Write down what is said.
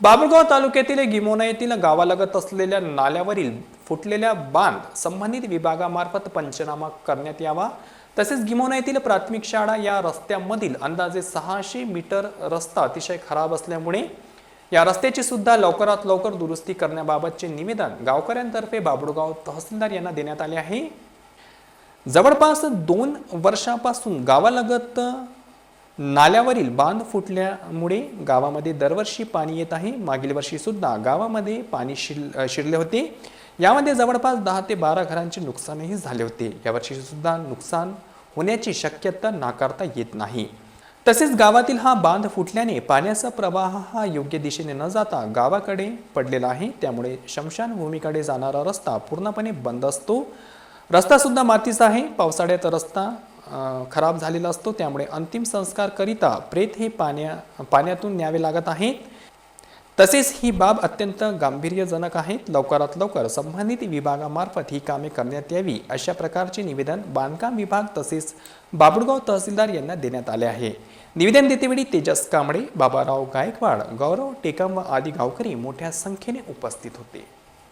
बाबुळगाव तालुक्यातील गिमोना येथील गावालगत असलेल्या नाल्यावरील फुटलेल्या बांध संबंधित विभागामार्फत पंचनामा करण्यात यावा. तसेच गिमोना येथील प्राथमिक शाळा या रस्त्यामधील अंदाजे सहाशे मीटर रस्ता अतिशय खराब असल्यामुळे या रस्त्याची सुद्धा लवकरात लवकर दुरुस्ती करण्याबाबतचे निवेदन गावकऱ्यांतर्फे बाबुळगाव तहसीलदार यांना देण्यात आले आहे. जवळपास दोन वर्षापासून गावालगत नाल्यावरील बांध फुटल्यामुळे गावामध्ये दरवर्षी पाणी येत आहे. मागील वर्षीसुद्धा गावामध्ये पाणी शिर शिरले होते. यामध्ये जवळपास दहा ते बारा घरांचे नुकसानही झाले होते. यावर्षीसुद्धा नुकसान होण्याची शक्यता नाकारता येत नाही. तसेच गावातील हा बांध फुटल्याने पाण्याचा प्रवाह हा योग्य दिशेने न जाता गावाकडे पडलेला आहे. त्यामुळे शमशानभूमीकडे जाणारा रस्ता पूर्णपणे बंद असतो. रस्तासुद्धा मातीचा आहे. पावसाळ्यात रस्ता खराब झालेला असतो. त्यामुळे अंतिम संस्कारकरिता प्रेत हे पाण्या पाण्यातून न्यावे लागत आहेत. तसेच ही बाब अत्यंत गांभीर्यजनक आहेत लवकरात लवकर संबंधित विभागामार्फत ही कामे करण्यात यावी अशा प्रकारचे निवेदन बांधकाम विभाग तसेच बाबुळगाव तहसीलदार यांना देण्यात आले आहे. निवेदन देतेवेळी तेजस कांबळे बाबाराव गायकवाड गौरव टेकम व आदी गावकरी मोठ्या संख्येने उपस्थित होते.